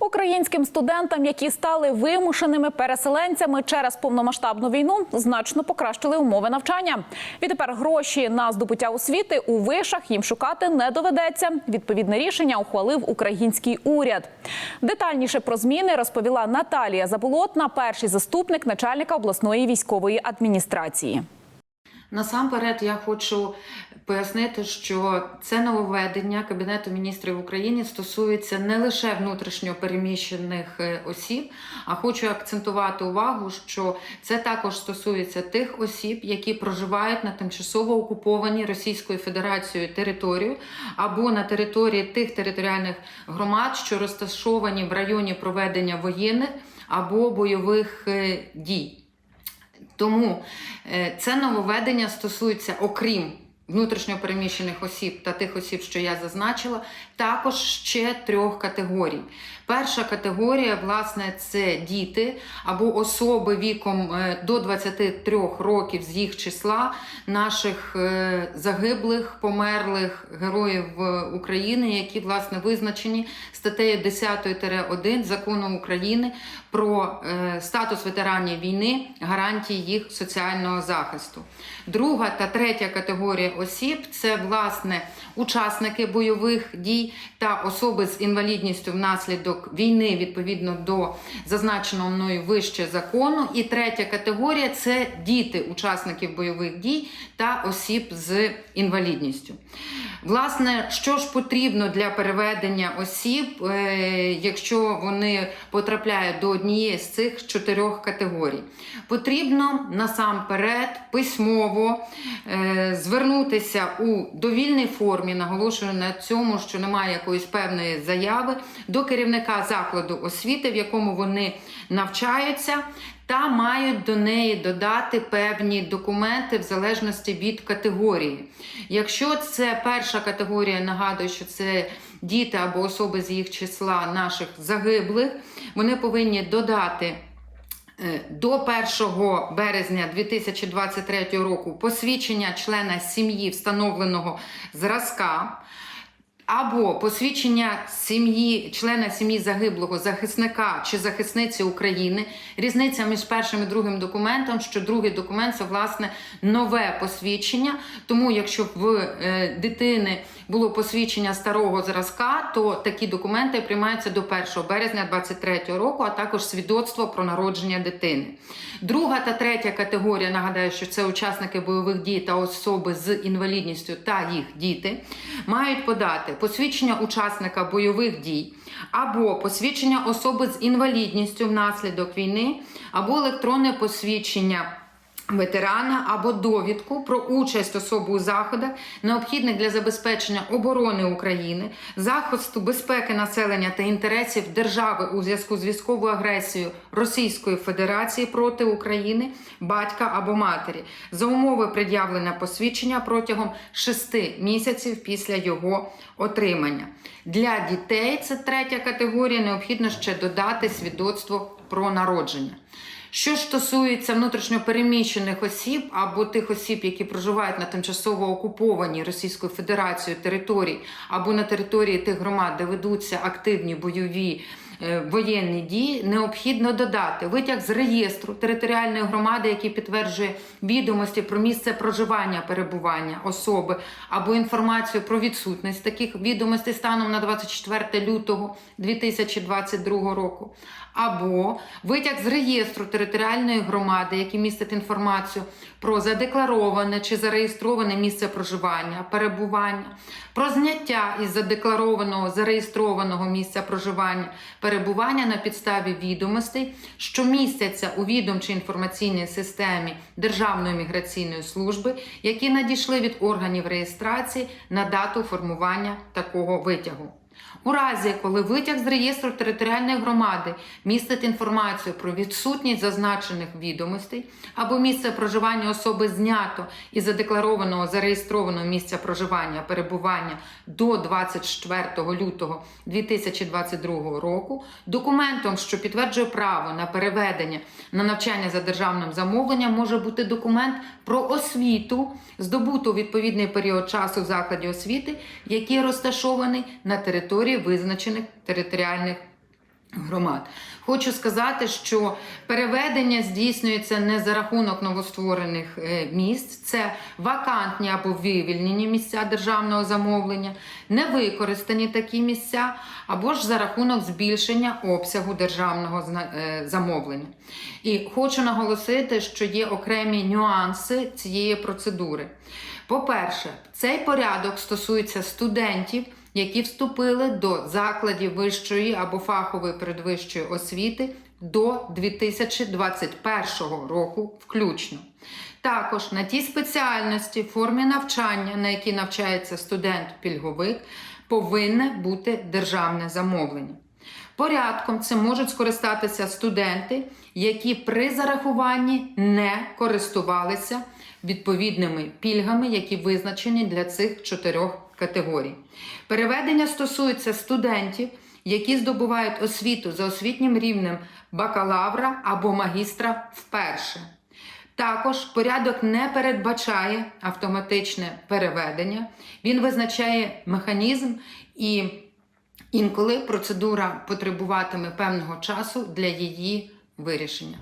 Українським студентам, які стали вимушеними переселенцями через повномасштабну війну, значно покращили умови навчання. Відтепер гроші на здобуття освіти у вишах їм шукати не доведеться. Відповідне рішення ухвалив український уряд. Детальніше про зміни розповіла Наталія Заболотна, перший заступник начальника обласної військової адміністрації. Насамперед, я хочу пояснити, що це нововведення Кабінету міністрів України стосується не лише внутрішньо переміщених е, осіб, а хочу акцентувати увагу, що це також стосується тих осіб, які проживають на тимчасово окупованій Російською Федерацією територію або на території тих територіальних громад, що розташовані в районі проведення воєнних або бойових е, дій. Тому е, це нововведення стосується, окрім внутрішньопереміщених осіб та тих осіб, що я зазначила, також ще трьох категорій. Перша категорія, власне, це діти або особи віком е, до 23 років з їх числа, наших е, загиблих, померлих героїв е, України, які власне визначені статтею 10-1 закону України про статус ветеранів війни, гарантії їх соціального захисту. Друга та третя категорія осіб це власне учасники бойових дій та особи з інвалідністю внаслідок війни відповідно до зазначеного мною вище закону. І третя категорія це діти учасників бойових дій та осіб з інвалідністю. Власне, що ж потрібно для переведення осіб, е, якщо вони потрапляють до однієї з цих чотирьох категорій? Потрібно насамперед письмово е, звернутися у довільній формі, наголошую на цьому, що немає якоїсь певної заяви до керівника закладу освіти, в якому вони навчаються. Та мають до неї додати певні документи в залежності від категорії. Якщо це перша категорія, нагадую, що це діти або особи з їх числа наших загиблих, вони повинні додати. Е, До 1 березня 2023 року посвідчення члена сім'ї встановленого зразка або посвідчення сім'ї, члена сім'ї загиблого захисника чи захисниці України. Різниця між першим і другим документом, що другий документ це власне нове посвідчення. Тому, якщо в е, дитини було посвідчення старого зразка, то такі документи приймаються до 1 березня 2023 року, а також свідоцтво про народження дитини. Друга та третя категорія, нагадаю, що це учасники бойових дій та особи з інвалідністю та їх діти, мають подати посвідчення учасника бойових дій або посвідчення особи з інвалідністю внаслідок війни, або електронне посвідчення. Ветерана або довідку про участь особи у заходах, необхідних для забезпечення оборони України, захисту безпеки населення та інтересів держави у зв'язку з військовою агресією Російської Федерації проти України, батька або матері, за умови пред'явлення посвідчення протягом 6 місяців після його отримання. Для дітей це третя категорія. Необхідно ще додати свідоцтво про народження. Що стосується внутрішньопереміщених осіб або тих осіб, які проживають на тимчасово окупованій Російською Федерацією території, або на території тих громад, де ведуться активні бойові воєнні дії, необхідно додати. Витяг з реєстру територіальної громади, який підтверджує відомості про місце проживання перебування особи, або інформацію про відсутність таких відомостей станом на 24 лютого 2022 року, або витяг з реєстру територіальної громади, який містить інформацію про задеклароване чи зареєстроване місце проживання, перебування, про зняття із задекларованого зареєстрованого місця проживання, перебування на підставі відомостей, що містяться у відомчій інформаційній системі Державної міграційної служби, які надійшли від органів реєстрації на дату формування такого витягу. У разі, коли витяг з реєстру територіальної громади містить інформацію про відсутність зазначених відомостей або місце проживання особи знято із задекларованого зареєстрованого місця проживання перебування до 24 лютого 2022 року, документом, що підтверджує право на переведення на навчання за державним замовленням, може бути документ про освіту, здобуту у відповідний період часу в закладі освіти, який розташований на території визначених територіальних громад. Хочу сказати, що переведення здійснюється не за рахунок новостворених е, місць, це вакантні або вивільнені місця державного замовлення, невикористані такі місця, або ж за рахунок збільшення обсягу державного е, замовлення. І хочу наголосити, що є окремі нюанси цієї процедури. По-перше, цей порядок стосується студентів, які вступили до закладів вищої або фахової передвищої освіти до 2021 року включно. Також на ті спеціальності, формі навчання, на які навчається студент-пільговик, повинне бути державне замовлення. Порядком цим можуть скористатися студенти, які при зарахуванні не користувалися відповідними пільгами, які визначені для цих чотирьох категорій. Переведення стосується студентів, які здобувають освіту за освітнім рівнем бакалавра або магістра вперше. Також порядок не передбачає автоматичне переведення, він визначає механізм і інколи процедура потребуватиме певного часу для її вирішення.